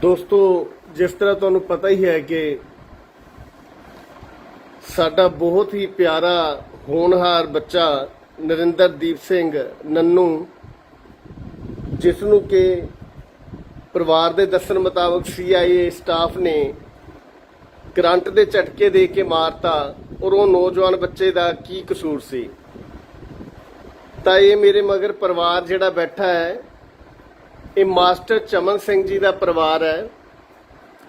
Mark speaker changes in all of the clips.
Speaker 1: ਦੋਸਤੋ, ਜਿਸ ਤਰ੍ਹਾਂ ਤੁਹਾਨੂੰ ਪਤਾ ਹੀ ਹੈ ਕਿ ਸਾਡਾ ਬਹੁਤ ਹੀ ਪਿਆਰਾ ਹੋਣਹਾਰ ਬੱਚਾ ਨਰਿੰਦਰਦੀਪ ਸਿੰਘ ਨੰਨੂ ਜਿਸ ਨੂੰ ਕਿ ਪਰਿਵਾਰ ਦੇ ਦੱਸਣ ਮੁਤਾਬਕ CIA ਸਟਾਫ ਨੇ ਕਰੰਟ ਦੇ ਝਟਕੇ ਦੇ ਕੇ ਮਾਰਤਾ ਔਰ ਉਹ ਨੌਜਵਾਨ ਬੱਚੇ ਦਾ ਕੀ ਕਸੂਰ ਸੀ? ਤਾਂ ਇਹ ਮੇਰੇ ਮਗਰ ਪਰਿਵਾਰ ਜਿਹੜਾ ਬੈਠਾ ਹੈ ਇਹ ਮਾਸਟਰ ਚਮਨ ਸਿੰਘ ਜੀ ਦਾ ਪਰਿਵਾਰ ਹੈ।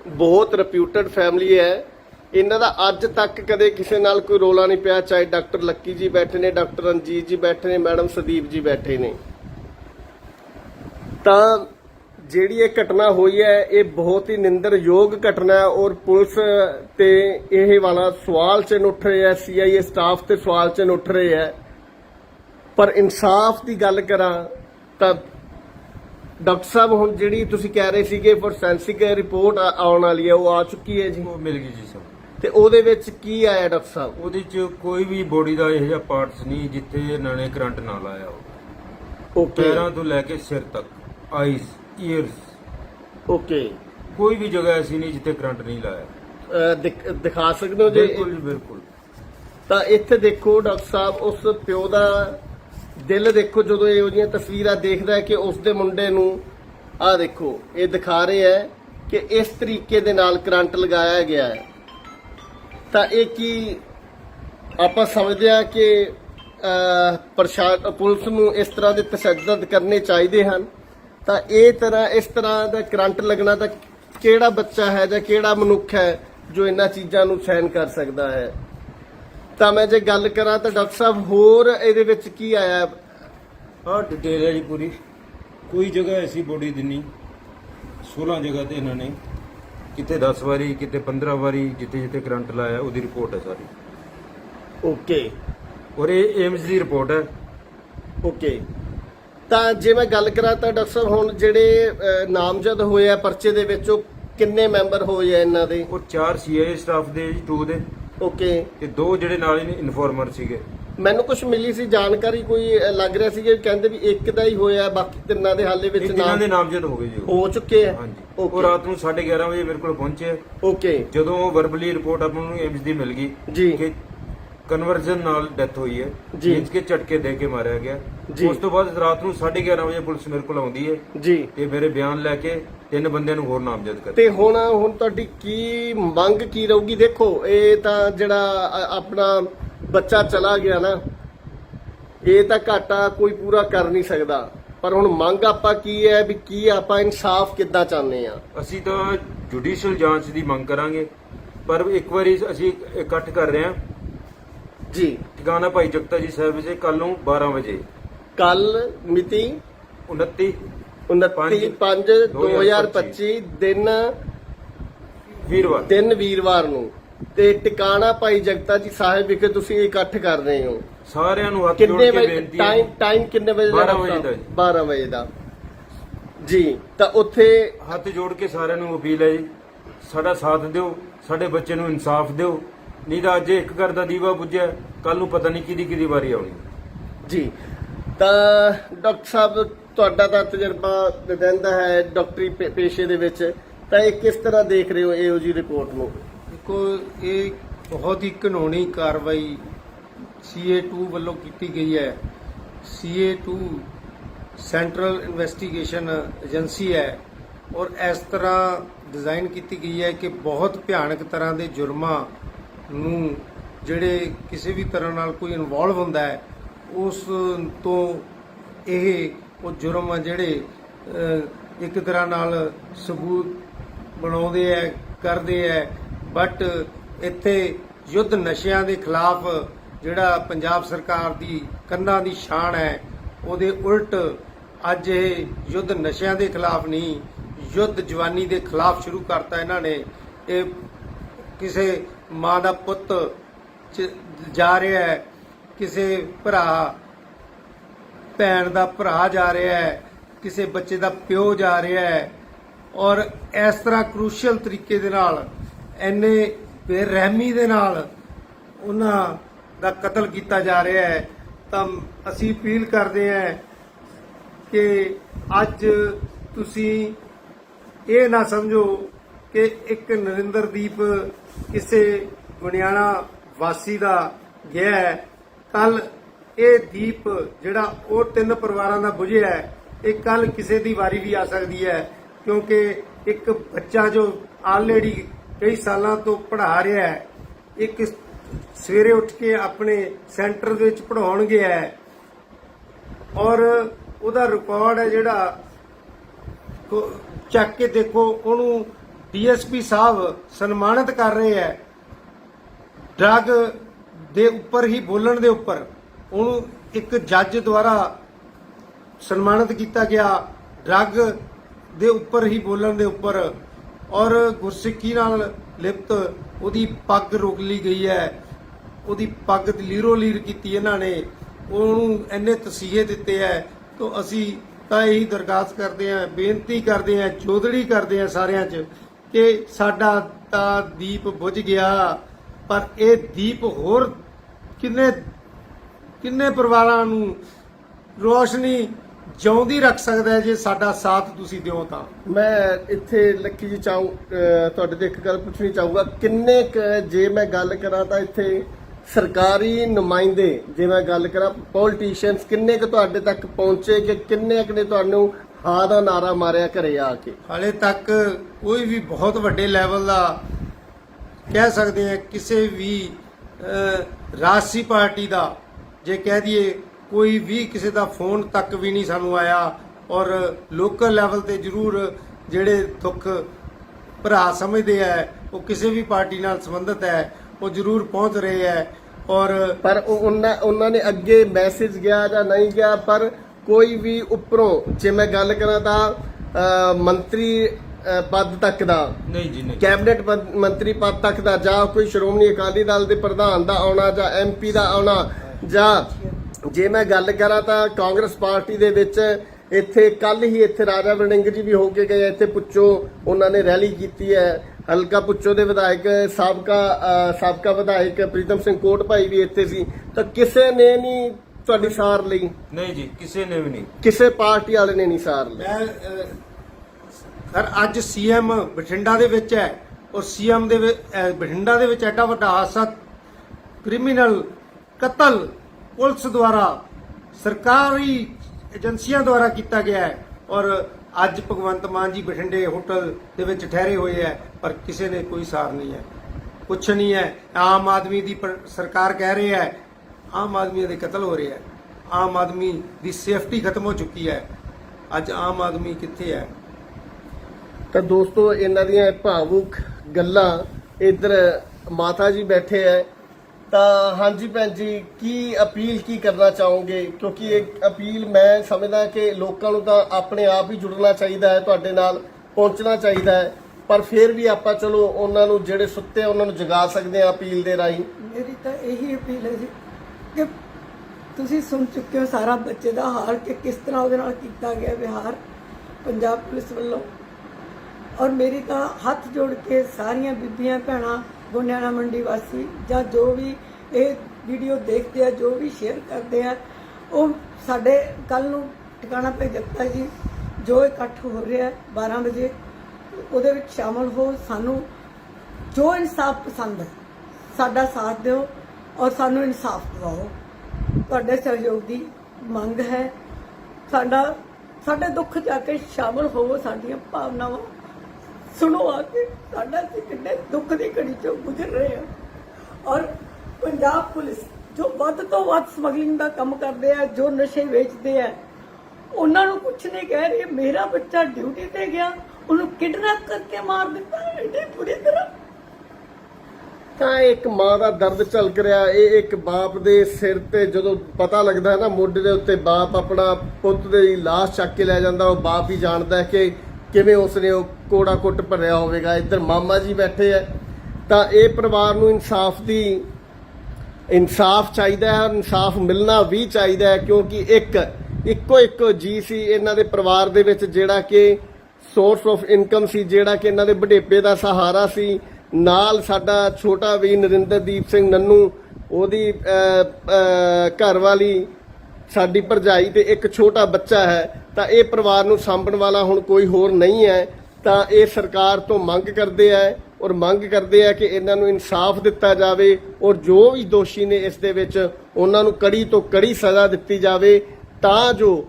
Speaker 1: ਬਹੁਤ ਰਿਪਿਊਟਡ ਫੈਮਿਲੀ ਹੈ। ਇਹਨਾਂ ਦਾ ਅੱਜ ਤੱਕ ਕਦੇ ਕਿਸੇ ਨਾਲ ਕੋਈ ਰੋਲਾ ਨਹੀਂ ਪਿਆ, ਚਾਹੇ ਡਾਕਟਰ ਲੱਕੀ ਜੀ ਬੈਠੇ ਨੇ, ਡਾਕਟਰ ਰਣਜੀਤ ਜੀ ਬੈਠੇ ਨੇ, ਮੈਡਮ ਸੁਦੀਪ ਜੀ ਬੈਠੇ ਨੇ। ਤਾਂ ਜਿਹੜੀ ਇਹ ਘਟਨਾ ਹੋਈ ਹੈ, ਇਹ ਬਹੁਤ ਹੀ ਨਿੰਦਰਯੋਗ ਘਟਨਾ ਹੈ ਔਰ ਪੁਲਿਸ ਤੇ ਇਹ ਵਾਲਾ ਸਵਾਲ ਚਿੰਨ੍ਹ ਉੱਠ ਰਿਹਾ ਹੈ ਸੀਆਈਏ ਸਟਾਫ ਤੇ ਸਵਾਲ ਚਿੰਨ੍ਹ ਉੱਠ ਰਹੇ ਹੈ। ਪਰ ਇਨਸਾਫ ਦੀ ਗੱਲ ਕਰਾਂ ਤਾਂ ਡਾਕਟਰ ਸਾਹਿਬ ਹੁਣ ਜਿਹੜੀ ਤੁਸੀਂ ਕਹਿ ਰਹੇ ਸੀਗੇ ਫੋਰੈਂਸਿਕ ਰਿਪੋਰਟ ਆਉਣ ਵਾਲੀ ਹੈ ਉਹ ਆ ਚੁੱਕੀ ਹੈ ਜੀ?
Speaker 2: ਉਹ ਮਿਲ ਗਈ ਜੀ ਸਰ।
Speaker 1: ਤੇ ਉਹਦੇ ਵਿੱਚ ਕੀ ਆਇਆ ਡਾਕਟਰ ਸਾਹਿਬ?
Speaker 2: ਉਹਦੇ ਚ ਕੋਈ ਵੀ ਬੋਡੀ ਦਾ ਇਹੋ ਜਿਹਾ ਪਾਰਟਸ ਨਹੀਂ ਜਿੱਥੇ ਇਹਨਾਂ ਨੇ ਕਰੰਟ ਨਾ ਲਾਇਆ ਹੋਵੇ।
Speaker 1: ਓਕੇ
Speaker 2: ਪੈਰਾਂ ਤੋਂ ਲੈ ਕੇ ਸਿਰ ਤੱਕ ਆਈਜ਼ ਈਅਰਸ
Speaker 1: ਓਕੇ
Speaker 2: ਕੋਈ ਵੀ ਜਗ੍ਹਾ ਐਸੀ ਨਹੀਂ ਜਿੱਥੇ ਕਰੰਟ ਨਹੀਂ ਲਾਇਆ।
Speaker 1: ਦਿਖ- ਸਕਦੇ ਹੋ ਜੇ?
Speaker 2: ਬਿਲਕੁਲ ਬਿਲਕੁਲ।
Speaker 1: ਤਾਂ ਇੱਥੇ ਦੇਖੋ ਡਾਕਟਰ ਸਾਹਿਬ ਉਸ ਪਿਓ ਦਾ ਦਿਲ ਦੇਖੋ ਜਦੋਂ ਇਹੋ ਜਿਹੀਆਂ ਤਸਵੀਰਾਂ ਦੇਖਦਾ ਕਿ ਉਸ ਦੇ ਮੁੰਡੇ ਨੂੰ ਆਹ ਦੇਖੋ ਇਹ ਦਿਖਾ ਰਹੇ ਹੈ ਕਿ ਇਸ ਤਰੀਕੇ ਦੇ ਨਾਲ ਕਰੰਟ ਲਗਾਇਆ ਗਿਆ ਹੈ। ਤਾਂ ਇਹ ਕੀ ਆਪਾਂ ਸਮਝਦੇ ਹਾਂ ਕਿ ਅਹ, ਪ੍ਰਸ਼ਾ ਪੁਲਿਸ ਨੂੰ ਇਸ ਤਰ੍ਹਾਂ ਦੇ ਤਸ਼ੱਦਦ ਕਰਨੇ ਚਾਹੀਦੇ ਹਨ। ਤਾਂ ਇਹ ਤਰ੍ਹਾਂ ਇਸ ਤਰ੍ਹਾਂ ਦਾ ਕਰੰਟ ਲੱਗਣਾ ਤਾਂ ਕਿਹੜਾ ਬੱਚਾ ਹੈ ਜਾਂ ਕਿਹੜਾ ਮਨੁੱਖ ਹੈ ਜੋ ਇਹਨਾਂ ਚੀਜ਼ਾਂ ਨੂੰ ਸਹਿਨ ਕਰ ਸਕਦਾ ਹੈ? ਤਾਂ ਮੈਂ ਜੇ ਗੱਲ ਕਰਾਂ ਤਾਂ ਡਾਕਟਰ ਸਾਹਿਬ ਹੋਰ ਇਹਦੇ ਵਿੱਚ ਕੀ ਆਇਆ?
Speaker 2: ਆਹ ਡਿਟੇਲ ਹੈ ਜੀ ਪੂਰੀ। ਕੋਈ ਜਗ੍ਹਾ ਐਸੀ ਬੋਡੀ ਦੀ ਨਹੀਂ। 16 ਜਗ੍ਹਾ ਤੇ ਇਹਨਾਂ ਨੇ। ਕਿਤੇ 10 ਵਾਰੀ ਕਿਤੇ 15 ਵਾਰੀ ਜਿੱਥੇ ਜਿੱਥੇ ਕਰੰਟ ਲਾਇਆ ਉਹਦੀ ਰਿਪੋਰਟ ਹੈ ਸਾਰੀ।
Speaker 1: ਓਕੇ
Speaker 2: ਔਰ ਇਹ ਏਮਸ ਦੀ ਰਿਪੋਰਟ ਹੈ।
Speaker 1: ਓਕੇ ਤਾਂ ਜੇ ਮੈਂ ਗੱਲ ਕਰਾਂ ਤਾਂ ਡਾਕਟਰ ਸਾਹਿਬ ਹੁਣ ਜਿਹੜੇ ਨਾਮਜ਼ਦ ਹੋਏ ਆ ਪਰਚੇ ਦੇ ਵਿੱਚ ਉਹ ਕਿੰਨੇ ਮੈਂਬਰ ਹੋਏ ਆ ਇਹਨਾਂ ਦੇ?
Speaker 2: ਔਰ ਚਾਰ ਸੀਆਈਏ ਸਟਾਫ ਦੇ ਜੀ 2 ਦੇ।
Speaker 1: ਓਕੇ
Speaker 2: ਤੇ ਦੋ ਜਿਹੜੇ ਨਾਲ ਹੀ ਇਨਫੋਰਮਰ ਸੀਗੇ।
Speaker 1: ਮੈਨੂੰ ਕੁਝ ਮਿਲੀ ਸੀ ਜਾਣਕਾਰੀ ਕੋਈ ਲੱਗ ਰਿਹਾ ਸੀ ਕਿ ਕਹਿੰਦੇ ਵੀ ਇੱਕ ਦਾ ਹੀ ਹੋਇਆ ਬਾਕੀ ਤਿੰਨਾਂ ਦੇ ਹਾਲੇ ਵਿੱਚ
Speaker 2: ਇੱਕ ਦਿਨਾਂ
Speaker 1: ਨਾਮ
Speaker 2: ਦੇ ਨਾਮਜ਼ਦ ਹੋ ਗਏ ਜੀ ਉਹ।
Speaker 1: ਹੋ ਚੁੱਕੇ ਆ।
Speaker 2: ਹਾਂਜੀ। ਉਹ
Speaker 1: ਓਕੇ
Speaker 2: ਰਾਤ ਨੂੰ 11:30 ਵਜੇ ਮੇਰੇ ਕੋਲ ਪਹੁੰਚੇ।
Speaker 1: ਓਕੇ
Speaker 2: ਜਦੋਂ ਵਰਬਲੀ ਰਿਪੋਰਟ ਆਪਾਂ ਨੂੰ ਏਮਸ ਦੀ ਮਿਲ ਗਈ
Speaker 1: ਜੀ।
Speaker 2: ਕਿ ਕਨਵਰਜਨ ਨਾਲ ਡੈਥ ਹੋਈ ਹੈ।
Speaker 1: ਜੀ।
Speaker 2: ਜਿਸ ਕੇ ਝਟਕੇ ਦੇ ਕੇ ਮਾਰਿਆ ਗਿਆ।
Speaker 1: ਜੀ।
Speaker 2: ਉਸ ਤੋਂ ਬਾਅਦ ਰਾਤ ਨੂੰ 11:30 ਵਜੇ ਪੁਲਿਸ ਮੇਰੇ ਕੋਲ ਆਉਂਦੀ ਹੈ।
Speaker 1: ਜੀ।
Speaker 2: ਤੇ ਮੇਰੇ ਬਿਆਨ ਲੈ ਕੇ ਤਿੰਨ ਬੰਦਿਆਂ ਨੂੰ ਹੋਰ ਨਾਮਜ਼ਦ ਕਰ
Speaker 1: ਤੇ ਹੁਣ ਹੁਣ ਤੁਹਾਡੀ ਕੀ ਮੰਗ ਕੀ ਰਹੂਗੀ? ਦੇਖੋ ਇਹ ਤਾਂ ਜਿਹੜਾ ਅ- ਆਪਣਾ ਬੱਚਾ ਚਲਾ ਗਿਆ ਨਾ ਇਹ ਤਾਂ ਘਾਟਾ ਕੋਈ ਪੂਰਾ ਕਰ ਨਹੀਂ ਸਕਦਾ। ਪਰ ਹੁਣ ਮੰਗ ਆਪਾਂ ਕੀ ਹੈ ਵੀ ਕੀ ਆਪਾਂ ਇਨਸਾਫ ਕਿੱਦਾਂ ਚਾਹੁੰਦੇ ਆ
Speaker 2: ਅਸੀਂ ਤਾਂ ਜੁਡੀਸ਼ੀਅਲ ਜਾਂਚ ਦੀ ਮੰਗ ਕਰਾਂਗੇ। ਪਰ ਇੱਕ ਵਾਰੀ ਅਸੀਂ ਇਕੱਠ ਕਰ ਰਹੇ ਹਾਂ।
Speaker 1: ਜੀ।
Speaker 2: ਠਿਕਾਣਾ ਭਾਈ ਜਗਤਾ ਜੀ ਸਾਹਿਬ ਵਿਖੇ ਕੱਲ ਨੂੰ 12 ਵਜੇ।
Speaker 1: ਕੱਲ ਮਿਤੀ?
Speaker 2: 29
Speaker 1: 29 5 2025 ਦਿਨ
Speaker 2: ਵੀਰਵਾਰ।
Speaker 1: ਦਿਨ ਵੀਰਵਾਰ ਨੂੰ। ਤੇ ਟਿਕਾਣਾ ਭਾਈ ਜਗਤਾ ਜੀ ਸਾਹਿਬ ਵਿਖੇ ਤੁਸੀਂ ਇਕੱਠ ਕਰ ਰਹੇ ਹੋ।
Speaker 2: ਸਾਰਿਆਂ ਨੂੰ ਹੱਥ ਜੋੜ ਕੇ ਬੇਨਤੀ ਹੈ।
Speaker 1: ਟਾਈਮ ਟਾਈਮ ਕਿੰਨੇ ਵਜੇ ਦਾ
Speaker 2: 12 ਵਜੇ ਦਾ ਜੀ।
Speaker 1: 12 ਵਜੇ ਦਾ। ਜੀ ਤਾਂ ਉੱਥੇ
Speaker 2: ਹੱਥ ਜੋੜ ਕੇ ਸਾਰਿਆਂ ਨੂੰ ਅਪੀਲ ਹੈ ਜੀ। ਸਾਡਾ ਸਾਥ ਦਿਓ ਸਾਡੇ ਬੱਚੇ ਨੂੰ ਇਨਸਾਫ ਦਿਓ। ਨਹੀਂ ਤਾਂ ਅੱਜ ਇੱਕ ਘਰ ਦਾ ਦੀਵਾ ਬੁੱਝਿਆ ਕੱਲ ਨੂੰ ਪਤਾ ਨਹੀਂ ਕਿਹਦੀ ਕਿਹਦੀ ਵਾਰੀ ਆਉਣੀ।
Speaker 1: ਜੀ ਤਾਂ ਡਾਕਟਰ ਸਾਹਿਬ ਤੁਹਾਡਾ ਤਾਂ ਤਜਰਬਾ ਰਹਿੰਦਾ ਹੈ ਡਾਕਟਰੀ ਪੇ- ਪੇਸ਼ੇ ਦੇ ਵਿੱਚ, ਤਾਂ ਇਹ ਕਿਸ ਤਰ੍ਹਾਂ ਦੇਖ ਰਹੇ ਹੋ ਇਹੋ ਜੀ ਰਿਪੋਰਟ ਨੂੰ?
Speaker 3: ਦੇਖੋ, ਇਹ ਬਹੁਤ ਹੀ ਕਾਨੂੰਨੀ ਕਾਰਵਾਈ CA2 ਵੱਲੋਂ ਕੀਤੀ ਗਈ ਹੈ। CA2 ਸੈਂਟਰਲ ਇਨਵੈਸਟੀਗੇਸ਼ਨ ਏਜੰਸੀ ਹੈ ਔਰ ਇਸ ਤਰ੍ਹਾਂ ਡਿਜ਼ਾਈਨ ਕੀਤੀ ਗਈ ਹੈ ਕਿ ਬਹੁਤ ਭਿਆਨਕ ਤਰ੍ਹਾਂ ਦੇ ਜੁਰਮਾਂ ਨੂੰ ਜਿਹੜੇ ਕਿਸੇ ਵੀ ਤਰ੍ਹਾਂ ਨਾਲ ਕੋਈ ਇਨਵੋਲਵ ਹੁੰਦਾ ਹੈ, ਉਸ ਤੋਂ ਇਹ ਉਹ ਜੁਰਮ ਆ ਜਿਹੜੇ ਇੱਕ ਤਰ੍ਹਾਂ ਨਾਲ ਸਬੂਤ ਬਣਾਉਂਦੇ ਐ, ਕਰਦੇ ਐ ਬਟ ਇੱਥੇ ਯੁੱਧ ਨਸ਼ਿਆਂ ਦੇ ਖਿਲਾਫ ਜਿਹੜਾ ਪੰਜਾਬ ਸਰਕਾਰ ਦੀ ਕੰਨਾਂ ਦੀ ਸ਼ਾਨ ਹੈ ਉਹਦੇ ਉਲਟ ਅੱਜ ਇਹ ਯੁੱਧ ਨਸ਼ਿਆਂ ਦੇ ਖਿਲਾਫ ਨਹੀਂ, ਯੁੱਧ ਜਵਾਨੀ ਦੇ ਖਿਲਾਫ ਸ਼ੁਰੂ ਕਰਤਾ ਇਹਨਾਂ ਨੇ। ਇਹ ਕਿਸੇ ਮਾਂ ਦਾ ਪੁੱਤ ਜਾ ਰਿਹਾ ਹੈ ਕਿਸੇ ਭਰਾ ਭੈਣ ਦਾ ਭਰਾ ਜਾ ਰਿਹਾ ਹੈ, ਕਿਸੇ ਬੱਚੇ ਦਾ ਪਿਓ ਜਾ ਰਿਹਾ ਹੈ ਔਰ ਇਸ ਤਰ੍ਹਾਂ ਕ੍ਰੂਸ਼ੀਅਲ ਤਰੀਕੇ ਦੇ ਨਾਲ ਐਨੇ ਬੇਰਹਿਮੀ ਦੇ ਨਾਲ ਉਹਨਾਂ ਦਾ ਕਤਲ ਕੀਤਾ ਜਾ ਰਿਹਾ ਹੈ, ਤਾਂ ਅਸੀਂ ਅਪੀਲ ਕਰਦੇ ਹਾਂ ਕਿ ਅੱਜ ਤੁਸੀਂ ਇਹ ਨਾ ਸਮਝੋ ਕਿ ਇੱਕ ਨਰਿੰਦਰਦੀਪ ਕਿਸੇ ਗੁਣਿਆਣਾ ਵਾਸੀ ਦਾ ਗਿਆ ਹੈ। ਕੱਲ ਇਹ ਦੀਪ ਜਿਹੜਾ ਉਹ ਤਿੰਨ ਪਰਿਵਾਰਾਂ ਦਾ ਬੁਝਿਆ ਹੈ, ਇਹ ਕੱਲ ਕਿਸੇ ਦੀ ਵਾਰੀ ਵੀ ਆ ਸਕਦੀ ਹੈ, ਕਿਉਂਕਿ ਇੱਕ ਬੱਚਾ ਜੋ ਆਲਰੇਡੀ ਕਈ ਸਾਲਾਂ ਤੋਂ ਪੜ੍ਹਾ ਰਿਹਾ ਹੈ, ਇੱਕ ਸਵੇਰੇ ਉੱਠ ਕੇ ਆਪਣੇ ਸੈਂਟਰ ਦੇ ਵਿੱਚ ਪੜਾਉਣ ਗਿਆ ਹੈ, ਔਰ ਉਹਦਾ ਰਿਕਾਰਡ ਹੈ ਜਿਹੜਾ ਚੱਕ ਕੇ ਦੇਖੋ, ਉਹਨੂੰ ਡੀਐਸਪੀ ਸਾਹਿਬ ਸਨਮਾਨਿਤ ਕਰ ਰਹੇ ਹੈ ਡਰਗ ਦੇ ਉੱਪਰ ਹੀ ਬੋਲਣ ਦੇ ਉੱਪਰ। ਉਹਨੂੰ ਇੱਕ ਜੱਜ ਦੁਆਰਾ ਸਨਮਾਨਿਤ ਕੀਤਾ ਗਿਆ ਡਰੱਗ ਦੇ ਉੱਪਰ ਹੀ ਬੋਲਣ ਦੇ ਉੱਪਰ ਔਰ ਗੁਰਸਿੱਖੀ ਨਾਲ ਲਿਪਤ ਉਹਦੀ ਪੱਗ ਰੋਕ ਲਈ ਗਈ ਹੈ। ਉਹਦੀ ਪੱਗ ਦੀ ਲੀਰੋ ਲੀਰ ਕੀਤੀ ਇਹਨਾਂ ਨੇ। ਉਹਨੂੰ ਇੰਨੇ ਤਸੀਹੇ ਦਿੱਤੇ ਹੈ। ਤਾਂ ਅਸੀਂ ਤਾਂ ਇਹੀ ਦਰਖਾਸਤ ਕਰਦੇ ਹਾਂ, ਬੇਨਤੀ ਕਰਦੇ ਹਾਂ ਚੋਦੜੀ ਕਰਦੇ ਹਾਂ ਸਾਰਿਆਂ 'ਚ ਕਿ ਸਾਡਾ ਤਾਂ ਦੀਪ ਬੁਝ ਗਿਆ। ਪਰ ਇਹ ਦੀਪ ਹੋਰ ਕਿੰਨੇ ਕਿੰਨੇ ਪਰਿਵਾਰਾਂ ਨੂੰ ਰੋਸ਼ਨੀ ਜਿਉਂਦੀ ਰੱਖ ਸਕਦਾ ਹੈ ਜੇ ਸਾਡਾ ਸਾਥ ਤੁਸੀਂ ਦਿਓ ਤਾਂ?
Speaker 1: ਮੈਂ ਇੱਥੇ ਲੱਕੀ ਜੀ ਚਾਹੂੰ ਤੁਹਾਡੇ ਤੋਂ ਇੱਕ ਗੱਲ ਪੁੱਛਣੀ ਚਾਹੂੰਗਾ। ਕਿੰਨੇ ਜੇ ਮੈਂ ਗੱਲ ਕਰਾਂ ਤਾਂ ਇੱਥੇ ਸਰਕਾਰੀ ਨੁਮਾਇੰਦੇ ਜੇ ਮੈਂ ਗੱਲ ਕਰਾਂ ਪੋਲੀਟੀਸ਼ੀਅਨਸ ਕਿੰਨੇ ਕੁ ਤੁਹਾਡੇ ਤੱਕ ਪਹੁੰਚੇ ਕਿ ਕਿੰਨੇ ਕੁ ਨੇ ਤੁਹਾਨੂੰ ਹਾਂ ਦਾ ਨਾਰਾ ਮਾਰਿਆ ਘਰੇ ਆ ਕੇ?
Speaker 3: ਹਾਲੇ ਤੱਕ ਕੋਈ ਵੀ ਬਹੁਤ ਵੱਡੇ ਲੈਵਲ ਦਾ ਕਹਿ ਸਕਦੇ ਹਾਂ ਕਿਸੇ ਵੀ ਰਾਜਸੀ ਪਾਰਟੀ ਦਾ ਜੇ ਕਹਿ ਦਈਏ ਕੋਈ ਵੀ ਕਿਸੇ ਦਾ ਫੋਨ ਤੱਕ ਵੀ ਨਹੀਂ ਸਾਨੂੰ ਆਇਆ ਔਰ ਲੋਕਲ ਲੈਵਲ ਤੇ ਜ਼ਰੂਰ ਜਿਹੜੇ ਦੁੱਖ ਭਰਾ ਸਮਝਦੇ ਆ ਉਹ ਕਿਸੇ ਵੀ ਪਾਰਟੀ ਨਾਲ ਸੰਬੰਧਿਤ ਹੈ ਉਹ ਜ਼ਰੂਰ ਪਹੁੰਚ ਰਹੇ ਹੈ ਔਰ
Speaker 1: ਪਰ ਉਹ ਉਹਨਾਂ ਉਹਨਾਂ ਨੇ ਅੱਗੇ ਮੈਸੇਜ ਗਿਆ ਜਾਂ ਨਹੀਂ ਗਿਆ ਪਰ ਕੋਈ ਵੀ ਉੱਪਰੋਂ ਜੇ ਮੈਂ ਗੱਲ ਕਰਾਂ ਤਾਂ ਮੰਤਰੀ ਪਦ ਤੱਕ ਦਾ
Speaker 2: ਨਹੀਂ ਜੀ ਨਹੀਂ।
Speaker 1: ਕੈਬਨਿਟ ਮੰਤਰੀ ਪਦ ਤੱਕ ਦਾ ਜਾਂ ਕੋਈ ਸ਼੍ਰੋਮਣੀ ਅਕਾਲੀ ਦਲ ਦੇ ਪ੍ਰਧਾਨ ਦਾ ਆਉਣਾ ਜਾਂ ਐਮਪੀ ਦਾ ਆਉਣਾ ਜਾਂ ਜੇ ਮੈਂ ਗੱਲ ਕਰਾਂ ਤਾਂ ਕਾਂਗਰਸ ਪਾਰਟੀ ਦੇ ਵਿੱਚ ਇੱਥੇ ਕੱਲ ਹੀ ਇੱਥੇ ਰਾਜਾ ਵੜਿੰਗ ਜੀ ਵੀ ਹੋ ਕੇ ਗਏ ਇੱਥੇ ਪੁੱਛੋ ਉਹਨਾਂ ਨੇ ਰੈਲੀ ਕੀਤੀ ਹੈ। ਹਲਕਾ ਪੁੱਛੋ ਦੇ ਵਿਧਾਇਕ ਸਾਬਕਾ ਸਾਬਕਾ ਵਿਧਾਇਕ ਪ੍ਰੀਤਮ ਸਿੰਘ ਕੋਟ ਭਾਈ ਵੀ ਇੱਥੇ ਸੀ। ਤਾਂ ਕਿਸੇ ਨੇ ਨਹੀਂ ਤੁਹਾਡੀ ਸਾਰ ਲਈ?
Speaker 2: ਨਹੀਂ ਜੀ ਕਿਸੇ ਨੇ ਵੀ ਨਹੀਂ।
Speaker 1: ਕਿਸੇ ਪਾਰਟੀ ਵਾਲੇ ਨੇ ਨਹੀਂ ਸਾਰ ਲਈ?
Speaker 3: ਮੈਂ ਸਰ ਅੱਜ ਸੀਐਮ ਬਠਿੰਡਾ ਦੇ ਵਿੱਚ ਹੈ। ਔਰ ਸੀਐਮ ਦੇ ਬਠਿੰਡਾ ਦੇ ਵਿੱਚ ਐਡਾ ਵੱਡਾ ਹਾਦਸਾ ਕ੍ਰਿਮੀਨਲ ਕਤਲ ਪੁਲਿਸ ਦੁਆਰਾ, ਸਰਕਾਰੀ ਏਜੰਸੀਆਂ ਦੁਆਰਾ ਕੀਤਾ ਗਿਆ ਹੈ ਔਰ ਅੱਜ ਭਗਵੰਤ ਮਾਨ ਜੀ ਬਠਿੰਡੇ ਹੋਟਲ ਦੇ ਵਿੱਚ ਠਹਿਰੇ ਹੋਏ ਹੈ, ਪਰ ਕਿਸੇ ਨੇ ਕੋਈ ਸਾਰ ਨਹੀਂ ਹੈ। ਕੁਛ ਨਹੀਂ ਹੈ। ਆਮ ਆਦਮੀ ਦੀ ਪਰ- ਸਰਕਾਰ ਕਹਿ ਰਹੀ ਹੈ, ਆਮ ਆਦਮੀ ਦੇ ਕਤਲ ਹੋ ਰਹੇ ਹੈ। ਆਮ ਆਦਮੀ ਦੀ ਸੇਫਟੀ ਖਤਮ ਹੋ ਚੁੱਕੀ ਹੈ। ਅੱਜ ਆਮ ਆਦਮੀ ਕਿੱਥੇ ਹੈ?
Speaker 1: ਤਾਂ ਦੋਸਤੋ, ਇਹਨਾਂ ਦੀਆਂ ਭਾਵੁਕ ਗੱਲਾਂ ਇੱਧਰ ਮਾਤਾ ਜੀ ਬੈਠੇ ਐ ਤਾਂ ਹਾਂਜੀ ਭੈਣ ਜੀ, ਕੀ ਅਪੀਲ ਕੀ ਕਰਨਾ ਚਾਹੋਗੇ? ਕਿਉਂਕਿ ਇਹ ਅਪੀਲ ਮੈਂ ਸਮਝਦਾ ਕਿ ਲੋਕਾਂ ਨੂੰ ਤਾਂ ਆਪਣੇ ਆਪ ਹੀ ਜੁੜਨਾ ਚਾਹੀਦਾ ਹੈ, ਤੁਹਾਡੇ ਨਾਲ ਪਹੁੰਚਣਾ ਚਾਹੀਦਾ ਹੈ। ਪਰ ਫਿਰ ਵੀ ਆਪਾਂ ਚਲੋ ਉਹਨਾਂ ਨੂੰ ਜਿਹੜੇ ਸੁੱਤੇ ਉਹਨਾਂ ਨੂੰ ਜਗਾ ਸਕਦੇ ਆ ਅਪੀਲ ਦੇ ਰਾਹੀਂ।
Speaker 4: ਮੇਰੀ ਤਾਂ ਇਹੀ ਅਪੀਲ ਹੈ ਜੀ ਕਿ ਤੁਸੀਂ ਸੁਣ ਚੁੱਕੇ ਹੋ ਸਾਰਾ ਬੱਚੇ ਦਾ ਹਾਲ ਕਿ ਕਿਸ ਤਰ੍ਹਾਂ ਉਹਦੇ ਨਾਲ ਕੀਤਾ ਗਿਆ ਵਿਹਾਰ ਪੰਜਾਬ ਪੁਲਿਸ ਵੱਲੋਂ। ਔਰ ਮੇਰੀ ਤਾਂ ਹੱਥ ਜੋੜ ਕੇ ਸਾਰੀਆਂ ਬੀਬੀਆਂ, ਭੈਣਾਂ ਗੋਨਿਆਣਾ ਮੰਡੀ ਵਾਸੀ ਜਾਂ ਜੋ ਵੀ ਇਹ ਵੀਡੀਓ ਦੇਖਦੇ ਆ, ਜੋ ਵੀ ਸ਼ੇਅਰ ਕਰਦੇ ਆ, ਉਹ ਸਾਡੇ ਕੱਲ ਨੂੰ ਟਿਕਾਣਾ ਪੈ ਜਗਤਾ ਜੀ। ਜੋ ਇਕੱਠ ਹੋ ਰਿਹਾ ਹੈ 12 ਵਜੇ, ਉਹਦੇ ਵਿੱਚ ਸ਼ਾਮਲ ਹੋ, ਸਾਨੂੰ ਜੋ ਇਨਸਾਫ ਪਸੰਦ ਹੈ, ਸਾਡਾ ਸਾਥ ਦਿਓ ਔਰ ਸਾਨੂੰ ਇਨਸਾਫ ਦਿਵਾਓ। ਤੁਹਾਡੇ ਸਹਿਯੋਗ ਦੀ ਮੰਗ ਹੈ। ਸਾਡਾ, ਸਾਡੇ ਦੁੱਖ ਜਾ ਕੇ ਸ਼ਾਮਲ ਹੋਵੋ, ਸਾਡੀਆਂ ਭਾਵਨਾਵਾਂ ਸੁਣੋ ਆ ਕੇ, ਸਾਡਾ ਅਸੀਂ ਕਿੰਨੇ ਦੁੱਖ ਦੀ ਘੜੀ ਚੋਂ ਗੁਜ਼ਰ ਰਹੇ ਹਾਂ। ਔਰ ਪੰਜਾਬ ਪੁਲਿਸ ਜੋ ਵੱਧ ਤੋਂ ਵੱਧ ਸਮਗਲਿੰਗ ਦਾ ਕੰਮ ਕਰਦੇ ਆ, ਜੋ ਨਸ਼ੇ ਵੇਚਦੇ ਆ, ਉਹਨਾਂ ਨੂੰ ਕੁਛ ਨਹੀਂ ਕਹਿ ਰਹੀ, ਮੇਰਾ ਬੱਚਾ ਡਿਊਟੀ ਤੇ ਗਿਆ, ਉਹਨੂੰ ਕਿਡਨੈਪ ਕਰਕੇ ਮਾਰ ਦਿੱਤਾ, ਐਡੀ ਬੁਰੀ ਤਰ੍ਹਾਂ।
Speaker 1: ਤਾਂ ਇੱਕ ਮਾਂ ਦਾ ਦਰਦ ਝਲਕ ਰਿਹਾ, ਇਹ ਇੱਕ ਬਾਪ ਦੇ ਸਿਰ ਤੇ ਜਦੋਂ ਪਤਾ ਲੱਗਦਾ ਹੈ ਨਾ, ਮੋਢੇ ਦੇ ਉੱਤੇ ਬਾਪ ਆਪਣਾ ਪੁੱਤ ਦੀ ਲਾਸ਼ ਚੱਕ ਕੇ ਲੈ ਜਾਂਦਾ, ਉਹ ਬਾਪ ਹੀ ਜਾਣਦਾ ਹੈ ਕਿ ਕਿਵੇਂ ਉਸਨੇ ਉਹ ਕੋੜਾ ਕੁੱਟ ਭਰਿਆ ਹੋਵੇਗਾ ਇੱਧਰ ਮਾਮਾ ਜੀ ਬੈਠੇ ਹੈ ਤਾਂ ਇਹ ਪਰਿਵਾਰ ਨੂੰ ਇਨਸਾਫ ਦੀ ਇਨਸਾਫ ਚਾਹੀਦਾ ਹੈ ਔਰ ਇਨਸਾਫ ਮਿਲਣਾ ਵੀ ਚਾਹੀਦਾ ਹੈ ਕਿਉਂਕਿ ਇੱਕ ਇੱਕੋ ਇੱਕੋ ਜੀ ਸੀ ਇਹਨਾਂ ਦੇ ਪਰਿਵਾਰ ਦੇ ਵਿੱਚ ਜਿਹੜਾ ਕਿ ਸੋਰਸ ਆਫ ਇਨਕਮ ਸੀ ਜਿਹੜਾ ਕਿ ਇਹਨਾਂ ਦੇ ਬੁਢੇਪੇ ਦਾ ਸਹਾਰਾ ਸੀ। ਨਾਲ ਸਾਡਾ ਛੋਟਾ ਵੀ ਨਰਿੰਦਰਦੀਪ ਸਿੰਘ ਨੰਨੂ ਉਹਦੀ ਅਹ, ਘਰ ਵਾਲੀ ਸਾਡੀ ਭਰਜਾਈ ਤੇ ਇੱਕ ਛੋਟਾ ਬੱਚਾ ਹੈ। ਤਾਂ ਇਹ ਪਰਿਵਾਰ ਨੂੰ ਸਾਂਭਣ ਵਾਲਾ ਹੁਣ ਕੋਈ ਹੋਰ ਨਹੀਂ ਹੈ, ਤਾਂ ਇਹ ਸਰਕਾਰ ਤੋਂ ਮੰਗ ਕਰਦੇ ਆ ਔਰ ਮੰਗ ਕਰਦੇ ਆ ਕਿ ਇਹਨਾਂ ਨੂੰ ਇਨਸਾਫ ਦਿੱਤਾ ਜਾਵੇ ਔਰ ਜੋ ਵੀ ਦੋਸ਼ੀ ਨੇ ਇਸ ਦੇ ਵਿੱਚ ਉਹਨਾਂ ਨੂੰ ਕੜੀ ਤੋਂ ਕੜੀ ਸਜ਼ਾ ਦਿੱਤੀ ਜਾਵੇ, ਤਾਂ ਜੋ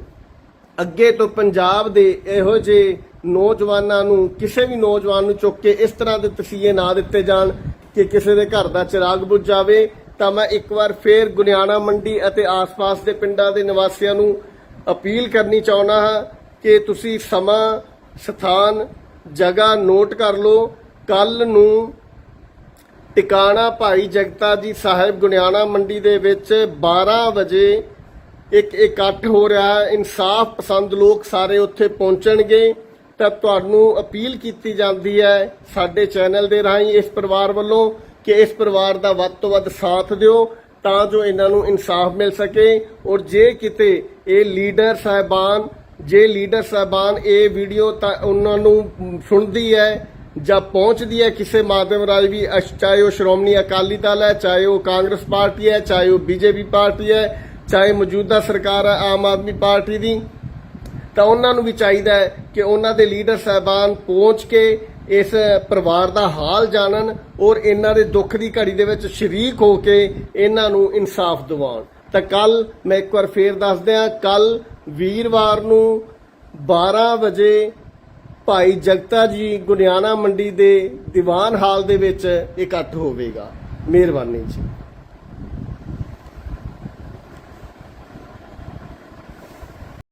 Speaker 1: ਅੱਗੇ ਤੋਂ ਪੰਜਾਬ ਦੇ ਇਹੋ ਜਿਹੇ ਨੌਜਵਾਨਾਂ ਨੂੰ, ਕਿਸੇ ਵੀ ਨੌਜਵਾਨ ਨੂੰ ਚੁੱਕ ਕੇ ਇਸ ਤਰ੍ਹਾਂ ਦੇ ਤਸੀਹੇ ਨਾ ਦਿੱਤੇ ਜਾਣ ਕਿ ਕਿਸੇ ਦੇ ਘਰ ਦਾ ਚਿਰਾਗ ਬੁੱਝ ਜਾਵੇ, ਤਾਂ ਮੈਂ ਇੱਕ ਵਾਰ ਫੇਰ ਗੁਨਿਆਣਾ ਮੰਡੀ ਅਤੇ ਆਸ-ਪਾਸ ਦੇ ਪਿੰਡਾਂ ਦੇ ਨਿਵਾਸੀਆਂ ਨੂੰ ਅਪੀਲ ਕਰਨੀ ਚਾਹੁੰਦਾ ਹਾਂ ਕਿ ਤੁਸੀਂ ਸਮਾਂ, ਸਥਾਨ, ਜਗ੍ਹਾ ਨੋਟ ਕਰ ਲਓ। ਕੱਲ ਨੂੰ ਟਿਕਾਣਾ ਭਾਈ ਜਗਤਾ ਜੀ ਸਾਹਿਬ ਗੁਨਿਆਣਾ ਮੰਡੀ ਦੇ ਵਿੱਚ 12 ਵਜੇ ਇੱਕ ਇਕੱਠ ਹੋ ਰਿਹਾ ਹੈ। ਇਨਸਾਫ ਪਸੰਦ ਲੋਕ ਸਾਰੇ ਉੱਥੇ ਪਹੁੰਚਣਗੇ। ਤਾਂ ਤੁਹਾਨੂੰ ਅਪੀਲ ਕੀਤੀ ਜਾਂਦੀ ਹੈ ਸਾਡੇ ਚੈਨਲ ਦੇ ਰਾਹੀਂ ਇਸ ਪਰਿਵਾਰ ਵੱਲੋਂ ਕਿ ਇਸ ਪਰਿਵਾਰ ਦਾ ਵੱਧ ਤੋਂ ਵੱਧ ਸਾਥ ਦਿਓ। ਤਾਂ ਜੋ ਇਹਨਾਂ ਨੂੰ ਇਨਸਾਫ ਮਿਲ ਸਕੇ ਔਰ ਜੇ ਕਿਤੇ ਇਹ ਲੀਡਰ ਸਾਹਿਬਾਨ, ਜੇ ਲੀਡਰ ਸਾਹਿਬਾਨ ਇਹ ਵੀਡੀਓ ਤਾਂ ਉਹਨਾਂ ਨੂੰ ਸੁਣਦੀ ਹੈ ਜਾਂ ਪਹੁੰਚਦੀ ਹੈ ਕਿਸੇ ਮਾਧਿਅਮ ਰਾਹੀਂ ਵੀ, ਅਸ਼- ਚਾਹੇ ਉਹ ਸ਼੍ਰੋਮਣੀ ਅਕਾਲੀ ਦਲ ਹੈ, ਚਾਹੇ ਉਹ ਕਾਂਗਰਸ ਪਾਰਟੀ ਹੈ, ਚਾਹੇ ਉਹ ਬੀਜੇਪੀ ਪਾਰਟੀ ਹੈ, ਚਾਹੇ ਮੌਜੂਦਾ ਸਰਕਾਰ ਹੈ, ਆਮ ਆਦਮੀ ਪਾਰਟੀ ਦੀ, ਤਾਂ ਉਹਨਾਂ ਨੂੰ ਵੀ ਚਾਹੀਦਾ ਹੈ ਕਿ ਉਹਨਾਂ ਦੇ ਲੀਡਰ ਸਾਹਿਬਾਨ ਪਹੁੰਚ ਕੇ ਇਸ ਪਰਿਵਾਰ ਦਾ ਹਾਲ ਜਾਣਨ ਔਰ ਇਹਨਾਂ ਦੇ ਦੁੱਖ ਦੀ ਘੜੀ ਦੇ ਵਿੱਚ ਸ਼ਰੀਕ ਹੋ ਕੇ ਇਹਨਾਂ ਨੂੰ ਇਨਸਾਫ ਦਿਵਾਉਣ। ਤਾਂ ਕੱਲ ਮੈਂ ਇੱਕ ਵਾਰ ਫੇਰ ਦੱਸ ਦਿਆਂ, ਕੱਲ ਵੀਰਵਾਰ ਨੂੰ 12 ਵਜੇ ਭਾਈ ਜਗਤਾ ਜੀ ਗੁਨਿਆਣਾ ਮੰਡੀ ਦੇ ਦੀਵਾਨ ਹਾਲ ਦੇ ਵਿੱਚ ਇਕੱਠ ਹੋਵੇਗਾ। ਮਿਹਰਬਾਨੀ ਜੀ।